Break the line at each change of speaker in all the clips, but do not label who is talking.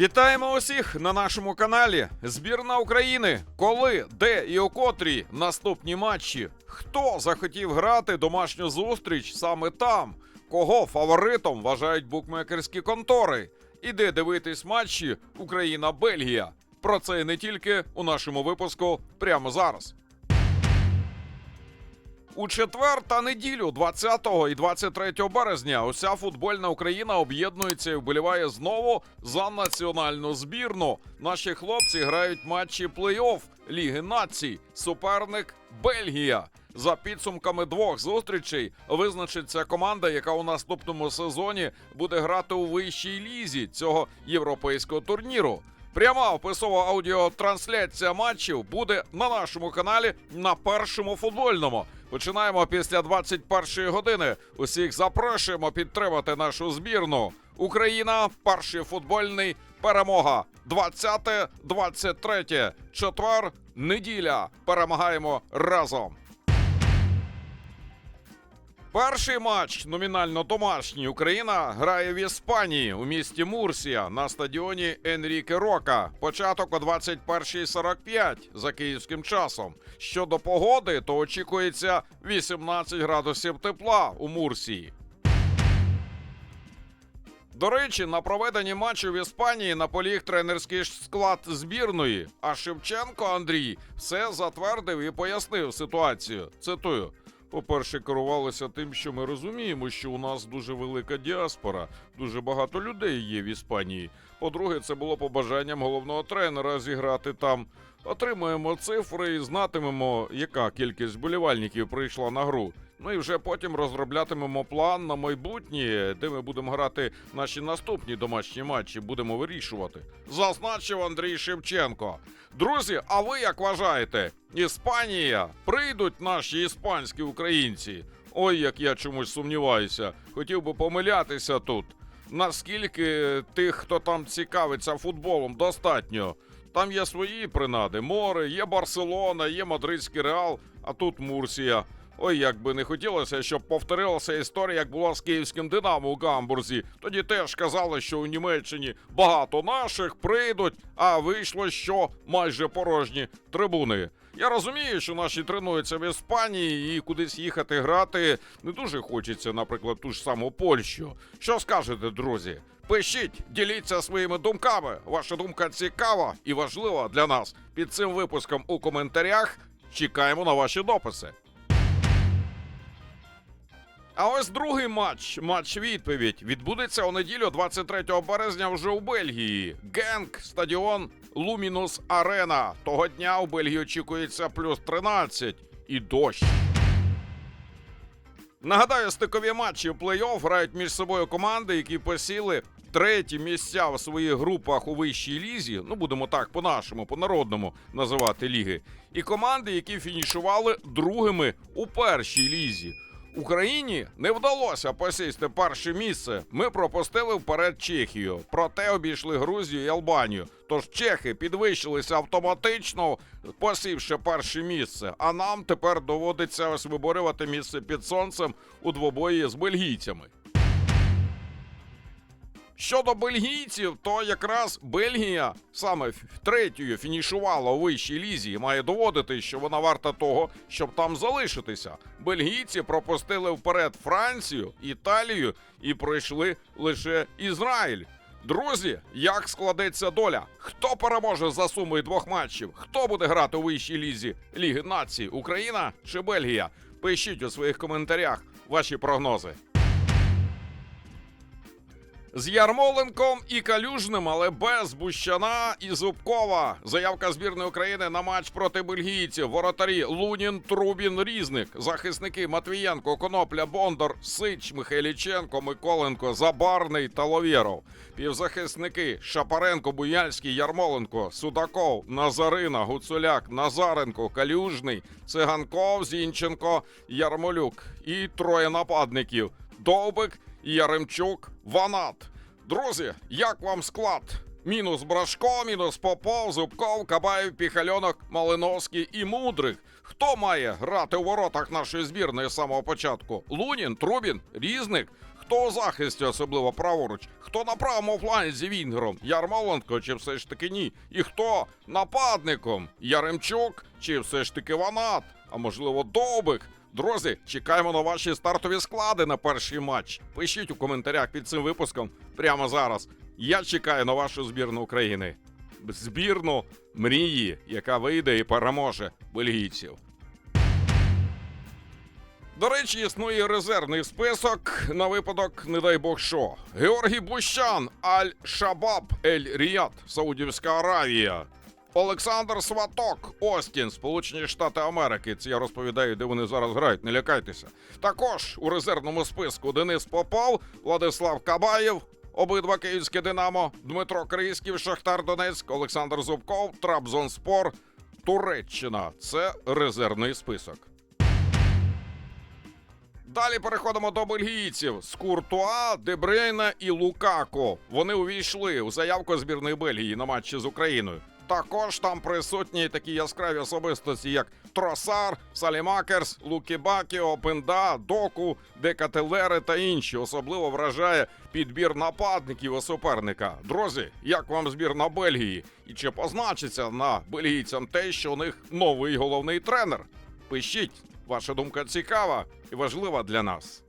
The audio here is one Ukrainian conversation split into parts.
Вітаємо усіх на нашому каналі. Збірна України. Коли, де і у котрій наступні матчі? Хто захотів грати домашню зустріч саме там? Кого фаворитом вважають букмекерські контори? Іде дивитись матчі Україна-Бельгія. Про це і не тільки у нашому випуску прямо зараз. У четвер та неділю, 20 і 23 березня, уся футбольна Україна об'єднується і вболіває знову за національну збірну. Наші хлопці грають матчі плей-офф Ліги націй. Суперник Бельгія. За підсумками двох зустрічей визначиться команда, яка у наступному сезоні буде грати у вищій лізі цього європейського турніру. Пряма описова аудіотрансляція матчів буде на нашому каналі на першому футбольному. Починаємо після 21-ї години. Усіх запрошуємо підтримати нашу збірну. Україна, перший футбольний перемога. 20-23. Четвер, неділя. Перемагаємо разом. Перший матч номінально домашній. Україна грає в Іспанії у місті Мурсія на стадіоні Енріке Рока. Початок о 21.45 за київським часом. Щодо погоди, то очікується 18 градусів тепла у Мурсії. До речі, на проведенні матчу в Іспанії наполіг тренерський склад збірної. А Шевченко Андрій все затвердив і пояснив ситуацію. Цитую. По-перше, керувалися тим, що ми розуміємо, що у нас дуже велика діаспора, дуже багато людей є в Іспанії. По-друге, це було побажанням головного тренера зіграти там. Отримуємо цифри і знатимемо, яка кількість болівальників прийшла на гру. Ну і вже потім розроблятимемо план на майбутнє, де ми будемо грати наші наступні домашні матчі, будемо вирішувати. Зазначив Андрій Шевченко. Друзі, а ви як вважаєте? Іспанія прийдуть наші іспанські українці? Ой, як я чомусь сумніваюся. Хотів би помилятися тут. Наскільки тих, хто там цікавиться футболом, достатньо. Там є свої принади: море, є Барселона, є Мадридський Реал, а тут Мурсія. Ой, як би не хотілося, щоб повторилася історія, як була з київським Динамо у Гамбурзі. Тоді теж казали, що у Німеччині багато наших прийдуть, а вийшло, що майже порожні трибуни. Я розумію, що наші тренуються в Іспанії і кудись їхати грати не дуже хочеться, наприклад, ту ж саму Польщу. Що скажете, друзі? Пишіть, діліться своїми думками. Ваша думка цікава і важлива для нас. Під цим випуском у коментарях чекаємо на ваші дописи. А ось другий матч, матч відповідь, відбудеться у неділю 23 березня вже у Бельгії. Генк, стадіон Лумінус Арена. Того дня у Бельгії очікується плюс 13 і дощ. Нагадаю, стикові матчі плей-офф грають між собою команди, які посіли треті місця в своїх групах у вищій лізі. Ну будемо так по-нашому, по-народному називати ліги. І команди, які фінішували другими у першій лізі. Україні не вдалося посісти перше місце. Ми пропустили вперед Чехію, проте обійшли Грузію і Албанію. Тож чехи підвищилися автоматично, посівши перше місце. А нам тепер доводиться ось виборювати місце під сонцем у двобої з бельгійцями. Щодо бельгійців, то якраз Бельгія саме третьою фінішувала у вищій лізі і має доводити, що вона варта того, щоб там залишитися. Бельгійці пропустили вперед Францію, Італію і пройшли лише Ізраїль. Друзі, як складеться доля? Хто переможе за сумою двох матчів? Хто буде грати у вищій лізі Ліги націй? Україна чи Бельгія? Пишіть у своїх коментарях ваші прогнози. З Ярмоленком і Калюжним, але без Бущана і Зубкова. Заявка збірної України на матч проти бельгійців. Воротарі Лунін, Трубін, Різник. Захисники Матвієнко, Конопля, Бондар, Сич, Михайліченко, Миколенко, Забарний та Ловєров. Півзахисники Шапаренко, Буяльський, Ярмоленко, Судаков, Назарина, Гуцуляк, Назаренко, Калюжний, Циганков, Зінченко, Ярмолюк і троє нападників. Довбик, Яремчук, Ванат. Друзі, як вам склад? Мінус Брашко, мінус Попов, Зубков, Кабаєв, Піхальонок, Малиновський і Мудрик. Хто має грати у воротах нашої збірної з самого початку? Лунін, Трубін, Різник. Хто у захисті, особливо праворуч? Хто на правому фланзі Вінгром? Ярмоленко чи все ж таки ні? І хто нападником? Яремчук чи все ж таки Ванат? А можливо, Довбик? Друзі, чекаємо на ваші стартові склади на перший матч. Пишіть у коментарях під цим випуском прямо зараз. Я чекаю на вашу збірну України. Збірну мрії, яка вийде і переможе бельгійців. До речі, існує резервний список на випадок, не дай Бог що. Георгій Бущан, Аль-Шабаб, Ель Ріят, Саудівська Аравія. Олександр Сваток, Остін, Сполучені Штати Америки. Це я розповідаю, де вони зараз грають, не лякайтеся. Також у резервному списку Денис Попов, Владислав Кабаєв, обидва київське Динамо, Дмитро Крийський, Шахтар Донецьк, Олександр Зубков, Трабзонспор, Туреччина. Це резервний список. Далі переходимо до бельгійців з Куртуа, Дебрейна і Лукако. Вони увійшли у заявку збірної Бельгії на матчі з Україною. Також там присутні такі яскраві особистості, як Тросар, Салімакерс, Лукі Бакіо, Пенда, Доку, Декателери та інші. Особливо вражає підбір нападників у суперника. Друзі, як вам збірна Бельгії? І чи позначиться на бельгійцям те, що у них новий головний тренер? Пишіть, ваша думка цікава і важлива для нас.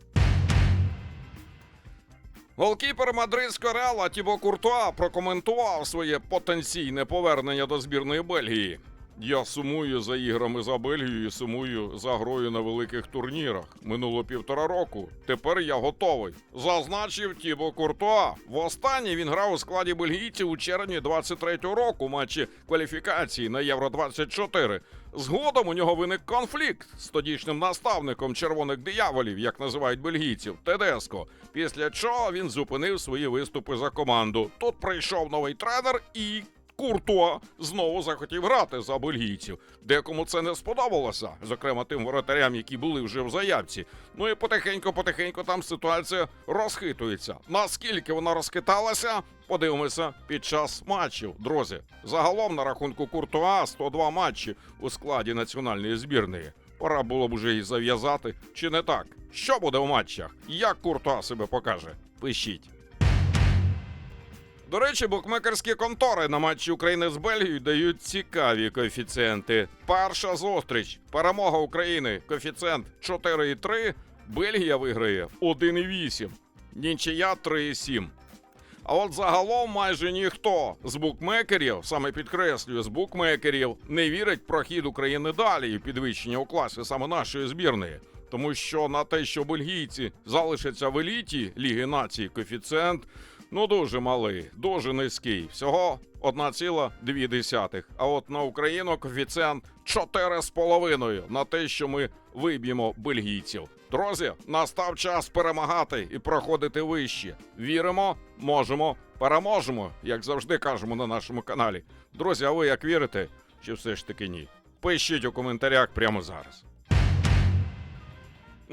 Голкіпер мадридського реала Тібо Куртуа прокоментував своє потенційне повернення до збірної Бельгії. Я сумую за іграми за Бельгію і сумую за грою на великих турнірах. Минуло півтора року. Тепер я готовий. Зазначив Тібо Куртуа. Востаннє він грав у складі бельгійців у червні 23-го року, матчі кваліфікації на Євро 24 Згодом у нього виник конфлікт з тодішнім наставником червоних дияволів, як називають бельгійців, Тедеско. Після чого він зупинив свої виступи за команду. Тут прийшов новий тренер і. Куртуа знову захотів грати за бельгійців. Декому це не сподобалося, зокрема тим воротарям, які були вже в заявці. Ну і потихеньку-потихеньку там ситуація розхитується. Наскільки вона розхиталася, подивимося під час матчів. Друзі, загалом на рахунку Куртуа 102 матчі у складі національної збірної. Пора було б уже і зав'язати, чи не так? Що буде в матчах? Як Куртуа себе покаже? Пишіть. До речі, букмекерські контори на матчі України з Бельгією дають цікаві коефіцієнти. Перша зустріч. Перемога України. Коефіцієнт 4,3. Бельгія виграє 1,8. Нічия 3,7. А от загалом майже ніхто з букмекерів, саме підкреслюю, з букмекерів не вірить в прохід України далі і підвищення у класі саме нашої збірної. Тому що на те, що бельгійці залишаться в еліті Ліги націй, коефіцієнт ну дуже малий, дуже низький. Всього 1,2. А от на Україну коефіцієнт 4,5 на те, що ми виб'ємо бельгійців. Друзі, настав час перемагати і проходити вище. Віримо, можемо, переможемо, як завжди кажемо на нашому каналі. Друзі, а ви як вірите, чи все ж таки ні? Пишіть у коментарях прямо зараз.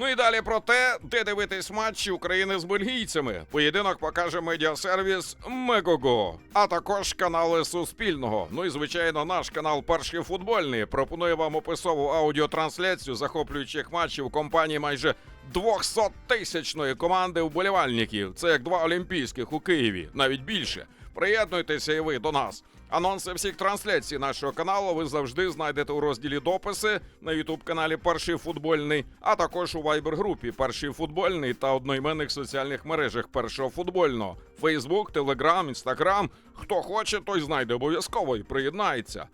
Ну і далі про те, де дивитись матчі України з бельгійцями. Поєдинок покаже медіасервіс Мегого, а також канали Суспільного. Ну і звичайно, наш канал Перший футбольний пропонує вам описову аудіотрансляцію захоплюючих матчів компанії майже 200 тисячної команди вболівальників. Це як два олімпійських у Києві, навіть більше. Приєднуйтеся і ви до нас. Анонси всіх трансляцій нашого каналу ви завжди знайдете у розділі дописи на ютуб каналі Перший футбольний, а також у вайбер-групі Перший футбольний та одноіменних соціальних мережах першого футбольного: Фейсбук, Телеграм, Інстаграм. Хто хоче, той знайде обов'язково і приєднається.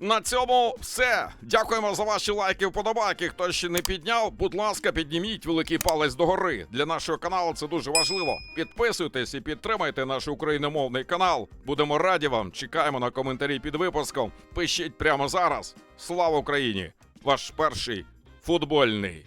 На цьому все. Дякуємо за ваші лайки, вподобайки. Хто ще не підняв, будь ласка, підніміть великий палець догори. Для нашого каналу це дуже важливо. Підписуйтесь і підтримайте наш україномовний канал. Будемо раді вам. Чекаємо на коментарі під випуском. Пишіть прямо зараз. Слава Україні! Ваш перший футбольний.